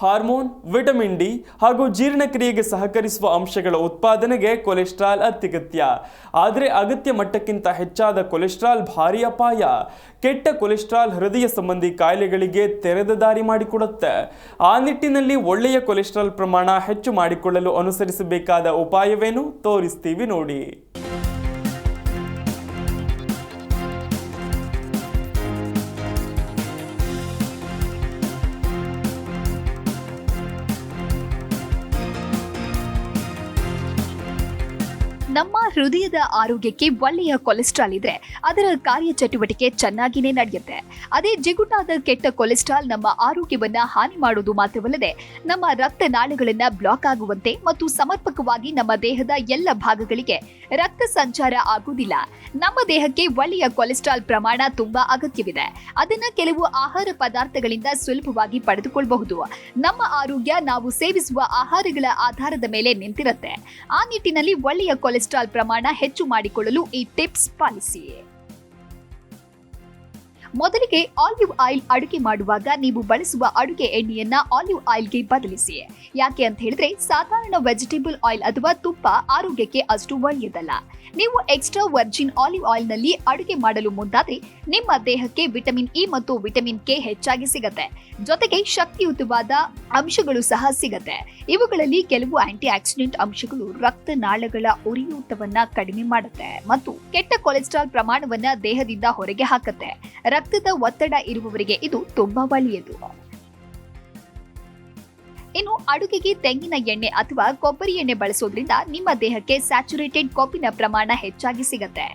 Hormone, vitamin D ಹಾಗೂ ಜೀರ್ಣಕ್ರಿಯೆಗೆ ಸಹಕರಿಸುವ ಅಂಶಗಳ ಉತ್ಪಾದನೆಗೆ ಕೊಲೆಸ್ಟ್ರಾಲ್ ಅತ್ಯಗತ್ಯ. ಆದರೆ ಅಗತ್ಯ ಮಟ್ಟಕ್ಕಿಂತ ಹೆಚ್ಚಾದ ಕೊಲೆಸ್ಟ್ರಾಲ್ ಭಾರಿ ಅಪಾಯ. ಕೆಟ್ಟ ಕೊಲೆಸ್ಟ್ರಾಲ್ ಹೃದಯ ಸಂಬಂಧಿ ಕಾಯಿಲೆಗಳಿಗೆ ತೆರೆದ ದಾರಿ ಮಾಡಿಕೊಡುತ್ತೆ. ಆ ನಿಟ್ಟಿನಲ್ಲಿ ಒಳ್ಳೆಯ ಕೊಲೆಸ್ಟ್ರಾಲ್ ಪ್ರಮಾಣ ಹೆಚ್ಚು ಮಾಡಿಕೊಳ್ಳಲು ಅನುಸರಿಸಬೇಕಾದ ಉಪಾಯವೇನು? ತೋರಿಸ್ತೀವಿ ನೋಡಿ. ನಮ್ಮ ಹೃದಯದ ಆರೋಗ್ಯಕ್ಕೆ ಒಳ್ಳೆಯ ಕೊಲೆಸ್ಟ್ರಾಲ್ ಇದ್ರೆ ಅದರ ಕಾರ್ಯಚಟುವಟಿಕೆ ಚೆನ್ನಾಗಿನೇ ನಡೆಯುತ್ತೆ. ಅದೇ ಜಿಗುಟಾದ ಕೆಟ್ಟ ಕೊಲೆಸ್ಟ್ರಾಲ್ ನಮ್ಮ ಆರೋಗ್ಯವನ್ನ ಹಾನಿ ಮಾಡುವುದು ಮಾತ್ರವಲ್ಲದೆ, ನಮ್ಮ ರಕ್ತನಾಳಗಳನ್ನ ಬ್ಲಾಕ್ ಆಗುವಂತೆ ಮತ್ತು ಸಮರ್ಪಕವಾಗಿ ನಮ್ಮ ದೇಹದ ಎಲ್ಲ ಭಾಗಗಳಿಗೆ ರಕ್ತ ಸಂಚಾರ ಆಗುವುದಿಲ್ಲ. ನಮ್ಮ ದೇಹಕ್ಕೆ ಒಳ್ಳೆಯ ಕೊಲೆಸ್ಟ್ರಾಲ್ ಪ್ರಮಾಣ ತುಂಬಾ ಅಗತ್ಯವಿದೆ. ಅದನ್ನ ಕೆಲವು ಆಹಾರ ಪದಾರ್ಥಗಳಿಂದ ಸುಲಭವಾಗಿ ಪಡೆದುಕೊಳ್ಳಬಹುದು ನಮ್ಮ ಆರೋಗ್ಯ ನಾವು ಸೇವಿಸುವ ಆಹಾರಗಳ ಆಧಾರದ ಮೇಲೆ ನಿಂತಿರುತ್ತೆ. ಆ ನಿಟ್ಟಿನಲ್ಲಿ ಒಳ್ಳೆಯ ಕೊಲೆಸ್ಟ್ರಾಲ್ ಪ್ರಮಾಣ ಹೆಚ್ಚು ಮಾಡಿಕೊಳ್ಳಲು ಈ ಟಿಪ್ಸ್ ಪಾಲಿಸಿ ಮೊದಲಿಗೆ ಆಲಿವ್ ಆಯಿಲ್ ಅಡುಗೆ ಮಾಡುವಾಗ ನೀವು ಬಳಸುವ ಅಡುಗೆ ಎಣ್ಣೆಯನ್ನ ಆಲಿವ್ ಆಯಿಲ್ಗೆ ಬದಲಿಸಿ. ಯಾಕೆ ಅಂತ ಹೇಳಿದ್ರೆ ಸಾಧಾರಣ ವೆಜಿಟೇಬಲ್ ಆಯಿಲ್ ಅಥವಾ ತುಪ್ಪ ಆರೋಗ್ಯಕ್ಕೆ ಅಷ್ಟು ಒಳ್ಳೆಯದಲ್ಲ. ನೀವು ಎಕ್ಸ್ಟ್ರಾ ವರ್ಜಿನ್ ಆಲಿವ್ ಆಯಿಲ್ನಲ್ಲಿ ಅಡುಗೆ ಮಾಡಲು ಮುಂದಾದ್ರೆ ನಿಮ್ಮ ದೇಹಕ್ಕೆ ವಿಟಮಿನ್ ಇ ಮತ್ತು ವಿಟಮಿನ್ ಕೆ ಹೆಚ್ಚಾಗಿ ಸಿಗತ್ತೆ. ಜೊತೆಗೆ ಶಕ್ತಿಯುತವಾದ ಅಂಶಗಳು ಸಹ ಸಿಗತ್ತೆ. ಇವುಗಳಲ್ಲಿ ಕೆಲವು ಆಂಟಿ ಆಕ್ಸಿಡೆಂಟ್ ಅಂಶಗಳು ರಕ್ತನಾಳಗಳ ಉರಿಯೂತವನ್ನ ಕಡಿಮೆ ಮಾಡುತ್ತೆ ಮತ್ತು ಕೆಟ್ಟ ಕೊಲೆಸ್ಟ್ರಾಲ್ ಪ್ರಮಾಣವನ್ನ ದೇಹದಿಂದ ಹೊರಗೆ ಹಾಕತ್ತೆ. ರಕ್ತದ ಒತ್ತಡ ಇರುವವರಿಗೆ ಇದು ತುಂಬಾ ಒಳ್ಳೆಯದು. ಇನ್ನು ಅಡುಗೆಗೆ ತೆಂಗಿನ ಎಣ್ಣೆ ಅಥವಾ ಕೊಬ್ಬರಿ ಎಣ್ಣೆ ಬಳಸೋದ್ರಿಂದ ನಿಮ್ಮ ದೇಹಕ್ಕೆ ಸ್ಯಾಚುರೇಟೆಡ್ ಕೊಬ್ಬಿನ ಪ್ರಮಾಣ ಹೆಚ್ಚಾಗಿ ಸಿಗುತ್ತೆ.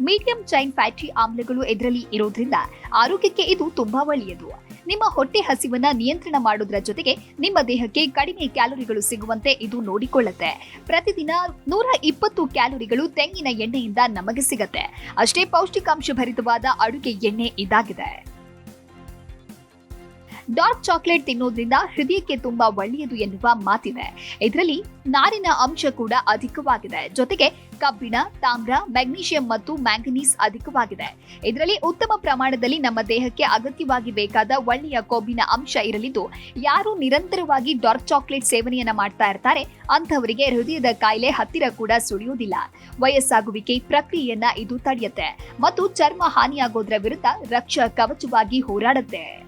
ಮೀಡಿಯಂ ಚೈನ್ ಫ್ಯಾಟಿ ಆಮ್ಲಗಳು ಇದರಲ್ಲಿ ಇರೋದ್ರಿಂದ ಆರೋಗ್ಯಕ್ಕೆ ಇದು ತುಂಬಾ ಒಳ್ಳೆಯದು. ನಿಮ್ಮ ಹೊಟ್ಟೆ ಹಸಿವನ್ನ ನಿಯಂತ್ರಣ ಮಾಡೋದ್ರ ಜೊತೆಗೆ ನಿಮ್ಮ ದೇಹಕ್ಕೆ ಕಡಿಮೆ ಕ್ಯಾಲೋರಿಗಳು ಸಿಗುವಂತೆ ಇದು ನೋಡಿಕೊಳ್ಳುತ್ತೆ. ಪ್ರತಿದಿನ ನೂರ ಇಪ್ಪತ್ತು ಕ್ಯಾಲೋರಿಗಳು ತೆಂಗಿನ ಎಣ್ಣೆಯಿಂದ ನಮಗೆ ಸಿಗುತ್ತೆ ಅಷ್ಟೇ ಪೌಷ್ಟಿಕಾಂಶ ಭರಿತವಾದ ಅಡುಗೆ ಎಣ್ಣೆ ಇದಾಗಿದೆ. ಡಾರ್ಕ್ ಚಾಕ್ಲೇಟ್ ತಿನ್ನೋದ್ರಿಂದ ಹೃದಯಕ್ಕೆ ತುಂಬಾ ಒಳ್ಳೆಯದು ಎನ್ನುವ ಮಾತಿದೆ. ಇದರಲ್ಲಿ ನಾರಿನ ಅಂಶ ಕೂಡ ಅಧಿಕವಾಗಿದೆ. ಜೊತೆಗೆ ಕಬ್ಬಿಣ, ತಾಮ್ರ, ಮೆಗ್ನೀಷಿಯಂ ಮತ್ತು ಮ್ಯಾಂಗನೀಸ್ ಅಧಿಕವಾಗಿದೆ. ಇದರಲ್ಲಿ ಉತ್ತಮ ಪ್ರಮಾಣದಲ್ಲಿ ನಮ್ಮ ದೇಹಕ್ಕೆ ಅಗತ್ಯವಾಗಿ ಬೇಕಾದ ಒಳ್ಳೆಯ ಕೊಬ್ಬಿನ ಅಂಶ ಇರಲಿದ್ದು, ಯಾರು ನಿರಂತರವಾಗಿ ಡಾರ್ಕ್ ಚಾಕ್ಲೇಟ್ ಸೇವನೆಯನ್ನ ಮಾಡ್ತಾ ಇರ್ತಾರೆ ಅಂತವರಿಗೆ ಹೃದಯದ ಕಾಯಿಲೆ ಹತ್ತಿರ ಕೂಡ ಸುಳಿಯುವುದಿಲ್ಲ. ವಯಸ್ಸಾಗುವಿಕೆ ಪ್ರಕ್ರಿಯೆಯನ್ನ ಇದು ತಡೆಯುತ್ತೆ. ಮತ್ತು ಚರ್ಮ ಹಾನಿಯಾಗೋದ್ರ ವಿರುದ್ಧ ರಕ್ಷ ಕವಚವಾಗಿ ಹೋರಾಡುತ್ತೆ.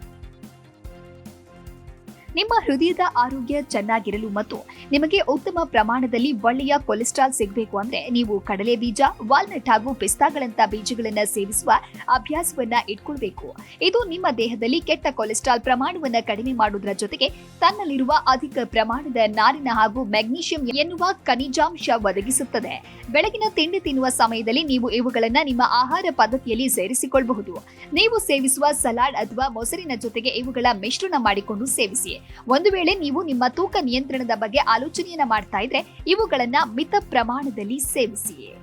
ನಿಮ್ಮ ಹೃದಯದ ಆರೋಗ್ಯ ಚೆನ್ನಾಗಿರಲು ಮತ್ತು ನಿಮಗೆ ಉತ್ತಮ ಪ್ರಮಾಣದಲ್ಲಿ ಒಳ್ಳೆಯ ಕೊಲೆಸ್ಟ್ರಾಲ್ ಸಿಗಬೇಕು ಅಂದ್ರೆ ನೀವು ಕಡಲೆ ಬೀಜ, ವಾಲ್ನಟ್ ಹಾಗೂ ಪಿಸ್ತಾಗಳಂತ ಬೀಜಗಳನ್ನ ಸೇವಿಸುವ ಅಭ್ಯಾಸವನ್ನ ಇಟ್ಕೊಳ್ಬೇಕು. ಇದು ನಿಮ್ಮ ದೇಹದಲ್ಲಿ ಕೆಟ್ಟ ಕೊಲೆಸ್ಟ್ರಾಲ್ ಪ್ರಮಾಣವನ್ನ ಕಡಿಮೆ ಮಾಡುವುದರ ಜೊತೆಗೆ ತನ್ನಲ್ಲಿರುವ ಅಧಿಕ ಪ್ರಮಾಣದ ನಾರಿನ ಹಾಗೂ ಮೆಗ್ನೀಷಿಯಂ ಎನ್ನುವ ಖನಿಜಾಂಶ ಒದಗಿಸುತ್ತದೆ. ಬೆಳಗಿನ ತಿಂಡಿ ತಿನ್ನುವ ಸಮಯದಲ್ಲಿ ನೀವು ಇವುಗಳನ್ನ ನಿಮ್ಮ ಆಹಾರ ಪದ್ಧತಿಯಲ್ಲಿ ಸೇರಿಸಿಕೊಳ್ಳಬಹುದು ನೀವು ಸೇವಿಸುವ ಸಲಾಡ್ ಅಥವಾ ಮೊಸರಿನ ಜೊತೆಗೆ ಇವುಗಳ ಮಿಶ್ರಣ ಮಾಡಿಕೊಂಡು ಸೇವಿಸಿ. ಒಂದು ವೇಳೆ ನೀವು ನಿಮ್ಮ ತೂಕ ನಿಯಂತ್ರಣದ ಬಗ್ಗೆ ಆಲೋಚನೆಯನ್ನ ಮಾಡ್ತಾ ಇದ್ರೆ ಇವುಗಳನ್ನ ಮಿತ ಪ್ರಮಾಣದಲ್ಲಿ ಸೇವಿಸಿ.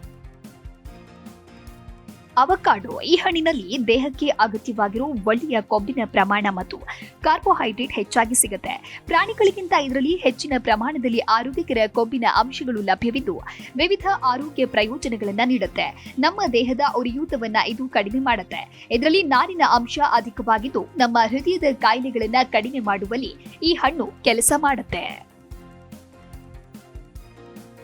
ಅವಕಾಡೋ ಈ ಹಣ್ಣಿನಲ್ಲಿ ದೇಹಕ್ಕೆ ಅಗತ್ಯವಾಗಿರೋ ಒಳ್ಳೆಯ ಕೊಬ್ಬಿನ ಪ್ರಮಾಣ ಮತ್ತು ಕಾರ್ಬೋಹೈಡ್ರೇಟ್ ಹೆಚ್ಚಾಗಿ ಸಿಗುತ್ತೆ. ಪ್ರಾಣಿಗಳಿಗಿಂತ ಇದರಲ್ಲಿ ಹೆಚ್ಚಿನ ಪ್ರಮಾಣದಲ್ಲಿ ಆರೋಗ್ಯಕರ ಕೊಬ್ಬಿನ ಅಂಶಗಳು ಲಭ್ಯವಿದ್ದು, ವಿವಿಧ ಆರೋಗ್ಯ ಪ್ರಯೋಜನಗಳನ್ನು ನೀಡುತ್ತೆ. ನಮ್ಮ ದೇಹದ ಉರಿಯೂತವನ್ನ ಇದು ಕಡಿಮೆ ಮಾಡುತ್ತೆ. ಇದರಲ್ಲಿ ನಾರಿನ ಅಂಶ ಅಧಿಕವಾಗಿದ್ದು, ನಮ್ಮ ಹೃದಯದ ಕಾಯಿಲೆಗಳನ್ನು ಕಡಿಮೆ ಮಾಡುವಲ್ಲಿ ಈ ಹಣ್ಣು ಕೆಲಸ ಮಾಡುತ್ತೆ.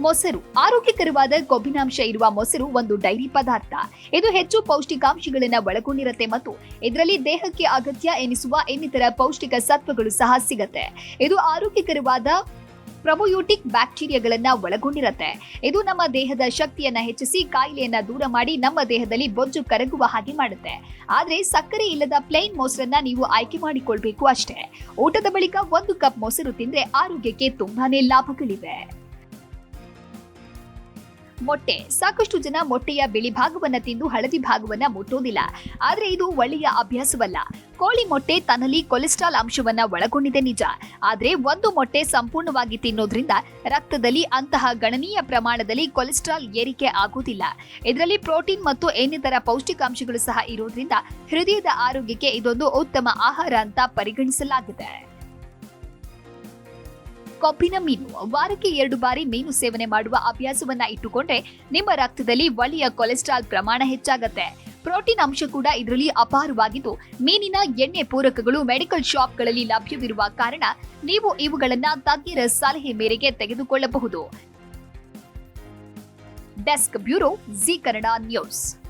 ಮೊಸರು. ಆರೋಗ್ಯಕರವಾದ ಕೊಬ್ಬಿನಾಂಶ ಇರುವ ಮೊಸರು ಒಂದು ಡೈರಿ ಪದಾರ್ಥ. ಇದು ಹೆಚ್ಚು ಪೌಷ್ಟಿಕಾಂಶಗಳನ್ನು ಒಳಗೊಂಡಿರುತ್ತೆ ಮತ್ತು ಇದರಲ್ಲಿ ದೇಹಕ್ಕೆ ಅಗತ್ಯ ಎನಿಸುವ ಇನ್ನಿತರ ಪೌಷ್ಟಿಕ ಸತ್ವಗಳು ಸಹ ಸಿಗುತ್ತೆ. ಇದು ಆರೋಗ್ಯಕರವಾದ ಪ್ರೊಬಯೋಟಿಕ್ ಬ್ಯಾಕ್ಟೀರಿಯಾಗಳನ್ನ ಒಳಗೊಂಡಿರುತ್ತೆ. ಇದು ನಮ್ಮ ದೇಹದ ಶಕ್ತಿಯನ್ನ ಹೆಚ್ಚಿಸಿ ಕಾಯಿಲೆಯನ್ನ ದೂರ ಮಾಡಿ ನಮ್ಮ ದೇಹದಲ್ಲಿ ಬೊಜ್ಜು ಕರಗುವ ಹಾಗೆ ಮಾಡುತ್ತೆ. ಆದ್ರೆ ಸಕ್ಕರೆ ಇಲ್ಲದ ಪ್ಲೇನ್ ಮೊಸರನ್ನ ನೀವು ಆಯ್ಕೆ ಮಾಡಿಕೊಳ್ಬೇಕು ಅಷ್ಟೇ. ಊಟದ ಬಳಿಕ ಒಂದು ಕಪ್ ಮೊಸರು ತಿಂದ್ರೆ ಆರೋಗ್ಯಕ್ಕೆ ತುಂಬಾನೇ ಲಾಭಗಳಿವೆ. ಮೊಟ್ಟೆ. ಸಾಕಷ್ಟು ಜನ ಮೊಟ್ಟೆಯ ಬಿಳಿ ಭಾಗವನ್ನ ತಿಂದು ಹಳದಿ ಭಾಗವನ್ನ ಮುಟ್ಟೋದಿಲ್ಲ. ಆದ್ರೆ ಇದು ಒಳ್ಳೆಯ ಅಭ್ಯಾಸವಲ್ಲ. ಕೋಳಿ ಮೊಟ್ಟೆ ತನ್ನಲ್ಲಿ ಕೊಲೆಸ್ಟ್ರಾಲ್ ಅಂಶವನ್ನ ಒಳಗೊಂಡಿದೆ ನಿಜ. ಆದ್ರೆ ಒಂದು ಮೊಟ್ಟೆ ಸಂಪೂರ್ಣವಾಗಿ ತಿನ್ನೋದ್ರಿಂದ ರಕ್ತದಲ್ಲಿ ಅಂತಹ ಗಣನೀಯ ಪ್ರಮಾಣದಲ್ಲಿ ಕೊಲೆಸ್ಟ್ರಾಲ್ ಏರಿಕೆ ಆಗುವುದಿಲ್ಲ. ಇದರಲ್ಲಿ ಪ್ರೋಟೀನ್ ಮತ್ತು ಇನ್ನಿತರ ಪೌಷ್ಟಿಕಾಂಶಗಳು ಸಹ ಇರೋದ್ರಿಂದ ಹೃದಯದ ಆರೋಗ್ಯಕ್ಕೆ ಇದೊಂದು ಉತ್ತಮ ಆಹಾರ ಅಂತ ಪರಿಗಣಿಸಲಾಗಿದೆ. ಕೊಬ್ಬಿನ ಮೀನು. ವಾರಕ್ಕೆ ಎರಡು ಬಾರಿ ಮೀನು ಸೇವನೆ ಮಾಡುವ ಅಭ್ಯಾಸವನ್ನ ಇಟ್ಟುಕೊಂಡ್ರೆ ನಿಮ್ಮ ರಕ್ತದಲ್ಲಿ ಒಳ್ಳೆಯ ಕೊಲೆಸ್ಟ್ರಾಲ್ ಪ್ರಮಾಣ ಹೆಚ್ಚಾಗತ್ತೆ. ಪ್ರೋಟೀನ್ ಅಂಶ ಕೂಡ ಇದರಲ್ಲಿ ಅಪಾರವಾಗಿದ್ದು, ಮೀನಿನ ಎಣ್ಣೆ ಪೂರಕಗಳು ಮೆಡಿಕಲ್ ಶಾಪ್ಗಳಲ್ಲಿ ಲಭ್ಯವಿರುವ ಕಾರಣ ನೀವು ಇವುಗಳನ್ನ ತಜ್ಞರ ಸಲಹೆ ಮೇರೆಗೆ ತೆಗೆದುಕೊಳ್ಳಬಹುದು. Desk bureau Zee Kannada news.